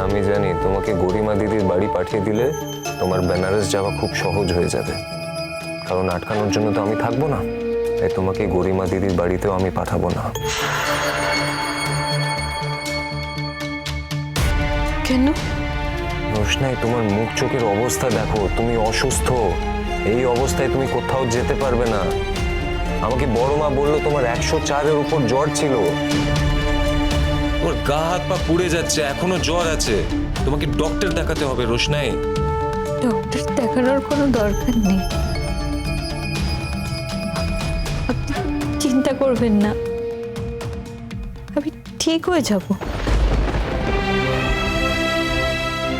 আমি জানি তোমাকে গরিমা দিদির বাড়ি পাঠিয়ে দিলে তোমার বেনারস যাওয়া খুব সহজ হয়ে যাবে। কারণ আটকানোর জন্য তো আমি থাকব না। তাই তোমাকে গরিমা দিদির বাড়িতেও আমি পাঠাবো না। কেন? রোশনাই তোমার মুখ চোখের অবস্থা দেখো। তুমি অসুস্থ। এই অবস্থায় তুমি কোথাও যেতে পারবে না। আমাকে বড় মা বলল তোমার একশো চারের উপর জ্বর ছিল। গা হাত পা পুড়ে যাচ্ছে এখনও জ্বর আছে। তোমাকে ডক্টর দেখাতে হবে রোশনাই। ডক্টর দেখানোর কোনো দরকার নেই। আপনি চিন্তা করবেন না। আমি ঠিক হয়ে যাব।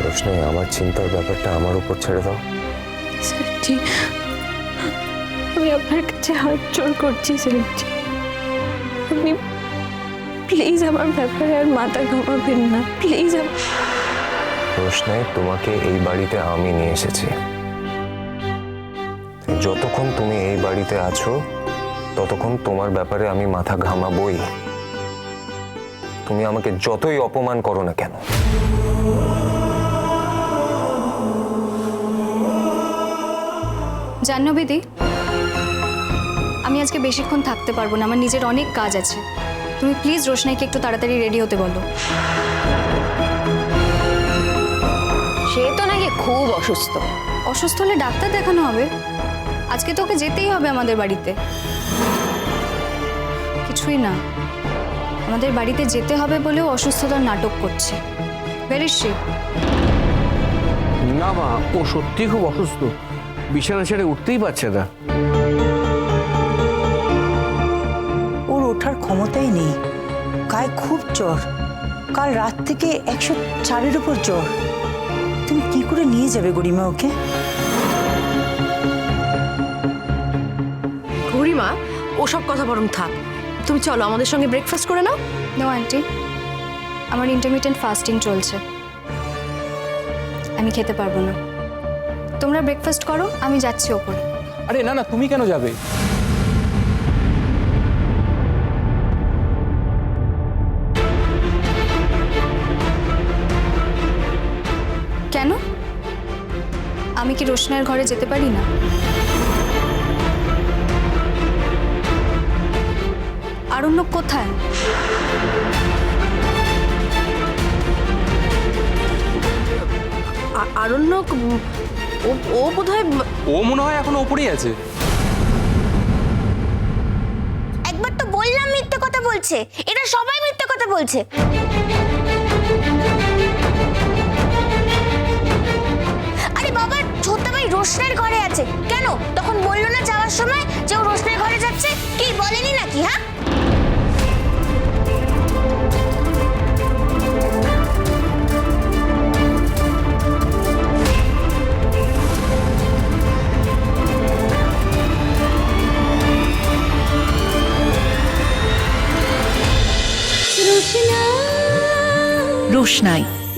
রোশনাই আমার চিন্তার ব্যাপারটা আমার উপর ছেড়ে দাও। স্যারজি আমি আপনার কাছে হাত জোর করছি স্যারজি আপনি প্লিজ আমার ব্যাপারে আর মাথা ঘামাবেন না প্লিজ রোশনাই তোমাকে এই বাড়িতে আমি নিয়ে এসেছি। যতক্ষণ তুমি এই বাড়িতে আছো ততক্ষণ তোমার ব্যাপারে আমি মাথা ঘামাবই। তুমি আমাকে যতই অপমান করো না কেন। জাহ্নবীদি আমি আজকে বেশিক্ষণ থাকতে পারব না আমার নিজের অনেক কাজ আছে। তুমি প্লিজ রোশনাইকে একটু তাড়াতাড়ি রেডি হতে বলো। সে তো নাকি খুব অসুস্থ। অসুস্থ হলে ডাক্তার দেখানো হবে। আজকে তোকে যেতেই হবে আমাদের বাড়িতে। কিছুই না। আমাদের বাড়িতে যেতে হবে বলেও অসুস্থতার নাটক করছে। বেরিসি না মা ও সত্যি খুব অসুস্থ। বিছানা ছেড়ে উঠতেই পারছে না। ওঠার ক্ষমতাই নেই। গায়ে খুব জ্বর। কাল রাত থেকে একশো চারের উপর জ্বর। তুমি কি করে নিয়ে যাবে গরিমা ওকে? গরিমা ওসব কথা বরং থাক। তুমি চলো আমাদের সঙ্গে ব্রেকফাস্ট করে নাও। নো আন্টি আমার ইন্টারমিডিয়েন্ট ফাস্টিং চলছে। আমি খেতে পারব না। তোমরা ব্রেকফাস্ট করো আমি যাচ্ছি ওপরে। আরে না না তুমি কেন যাবে? কেন? আমি কি রোশনার ঘরে যেতে পারি না? আরণ্যক কোথায়? আরণ্যক ও ও বোধহয় ও মনে হয় এখনও ওপরেই আছে। একবার তো বললাম মিথ্যে কথা বলছে। এরা সবাই মিথ্যে কথা বলছে। রোশনের ঘরে আছে। কেন? তখন বলল না যাওয়ার সময় যে ও রোশনের ঘরে যাচ্ছে? কি, বলেনি নাকি হ্যাঁ? রোশনাই।